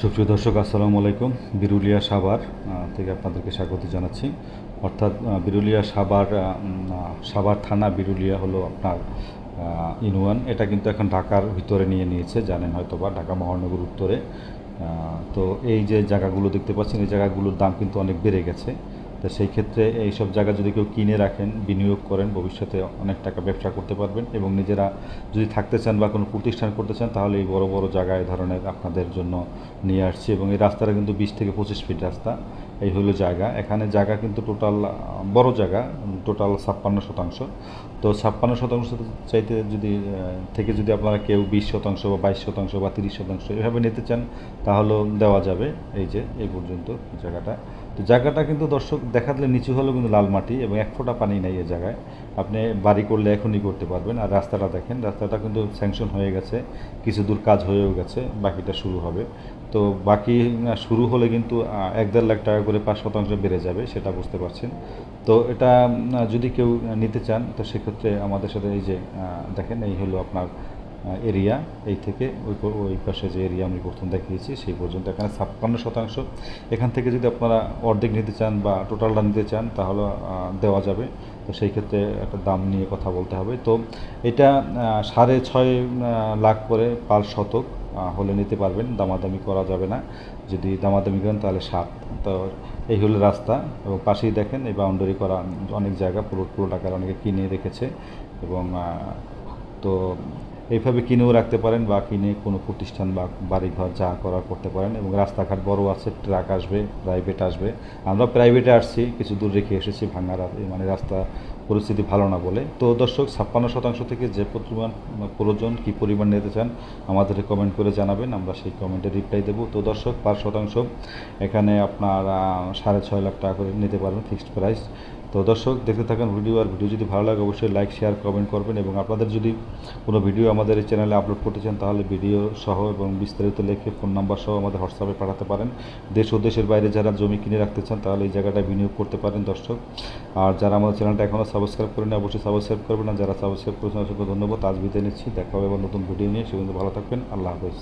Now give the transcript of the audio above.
সুপ্রিয় দর্শক আসসালামু আলাইকুম। বিরুলিয়া আহ, থেকে আপনাদেরকে স্বাগত জানাচ্ছি। অর্থাৎ বিরুলিয়া আহ, সাভার থানা বিরুলিয়া হলো আপনার ইনওয়ান। এটা কিন্তু এখন ঢাকার ভিতরে নিয়ে নিয়েছে জানেন হয়তো বা ঢাকা মহানগর উত্তরে। তো এই যে জায়গাগুলো দেখতে পাচ্ছেন এই জায়গাগুলোর দাম কিন্তু অনেক বেড়ে গেছে। তো সেই ক্ষেত্রে এই সব জায়গা যদি কেউ কিনে রাখেন, বিনিয়োগ করেন, ভবিষ্যতে অনেক টাকা ব্যবসা করতে পারবেন এবং নিজেরা যদি থাকতে চান বা কোনো প্রতিষ্ঠান করতে চান, তাহলে এই বড় বড় জায়গায় ধরনের আপনাদের জন্য নিয়ে আসছি এবং এই রাস্তাটা কিন্তু বিশ থেকে পঁচিশ ফিট রাস্তা। এই হলো জায়গা। এখানে জায়গা কিন্তু টোটাল, বড় জায়গা, টোটাল ছাপ্পান্ন শতাংশ। তো ছাপ্পান্ন শতাংশ চাইতে যদি থেকে যদি আপনারা কেউ বিশ শতাংশ বা বাইশ শতাংশ বা তিরিশ শতাংশ এভাবে নিতে চান, তাহলেও দেওয়া যাবে। এই যে, এই পর্যন্ত জায়গাটা। তো জায়গাটা কিন্তু দর্শক দেখাতলে নিচু হলেও কিন্তু লাল মাটি এবং এক ফোঁটা পানি নেই এই জায়গায়। আপনি বাড়ি করলে এখনই করতে পারবেন। আর রাস্তাটা দেখেন, রাস্তাটা কিন্তু স্যাংশন হয়ে গেছে, কিছু দূর কাজ হয়েও গেছে, বাকিটা শুরু হবে। তো বাকি শুরু হলে কিন্তু এক দেড় লাখ টাকা করে পাঁচ শতাংশ বেড়ে যাবে, সেটা বুঝতে পারছেন। তো এটা যদি কেউ নিতে চান, তো সেক্ষেত্রে আমাদের সাথে এই যে দেখেন, এই হলো আপনার এরিয়া এই থেকে ওই ওই পাশে যে এরিয়া আমি প্রথম দেখিয়েছি, সেই পর্যন্ত এখানে ছাপ্পান্ন শতাংশ। এখান থেকে যদি আপনারা অর্ধেক নিতে চান বা টোটালটা নিতে চান, তাহলে দেওয়া যাবে। তো সেই ক্ষেত্রে একটা দাম নিয়ে কথা বলতে হবে। তো এটা সাড়ে ছয় লাখ করে পার শতক হলে নিতে পারবেন। দামাদামি করা যাবে না। যদি দামাদামি করেন, তাহলে সাত। তো এই হলো রাস্তা। এবং পাশেই দেখেন, এই বাউন্ডারি করা অনেক জায়গা। পুরো পুরো টাকার অনেকে কিনে রেখেছে। এবং তো এইভাবে কিনেও রাখতে পারেন বা কিনে কোনো প্রতিষ্ঠান বা বাড়িঘর যা করার করতে পারেন এবং রাস্তাঘাট বড় আছে, ট্রাক আসবে প্রাইভেট আসবে। আমরা প্রাইভেটে আসছি, কিছু দূর রেখে এসেছি ভাঙা মানে রাস্তা পরিস্থিতি ভালো না বলে। তো দর্শক, ছাপ্পান্ন শতাংশ থেকে যে পরিমাণ প্রয়োজন কী পরিমাণ নিতে চান, আমাদের কমেন্ট করে জানাবেন, আমরা সেই কমেন্টে রিপ্লাই দেবো। তো দর্শক, পাঁচ শতাংশ, এখানে আপনার সাড়ে ছয় লাখ টাকা করে নিতে পারবেন ফিক্সড প্রাইস তো দর্শক, দেখতে থাকেন ভিডিও, আর ভিডিও যদি ভালো লাগে, অবশ্যই লাইক শেয়ার কমেন্ট করবেন এবং আপনাদের যদি কোনো ভিডিও আমাদের এই চ্যানেলে আপলোড করতে চান, তাহলে ভিডিও সহ এবং বিস্তারিত লেখে ফোন নাম্বার সহ আমাদের হোয়াটসঅ্যাপে পাঠাতে পারেন। দেশ ও দেশের বাইরে যারা জমি কিনে রাখতে চান, তাহলে এই জায়গাটা বিনিয়োগ করতে পারেন দর্শক। আর যারা আমাদের চ্যানেলটা এখনও সাবস্ক্রাইব করেন অবশ্যই সাবস্ক্রাইব করবেন। আর যারা সাবস্ক্রাইব করেছেন, অসংখ্য ধন্যবাদ। আজ বিদায় নিচ্ছি। দেখা হবে নতুন ভিডিও নিয়ে। সেগুলো ভালো থাকবেন। আল্লাহ হাফেজ।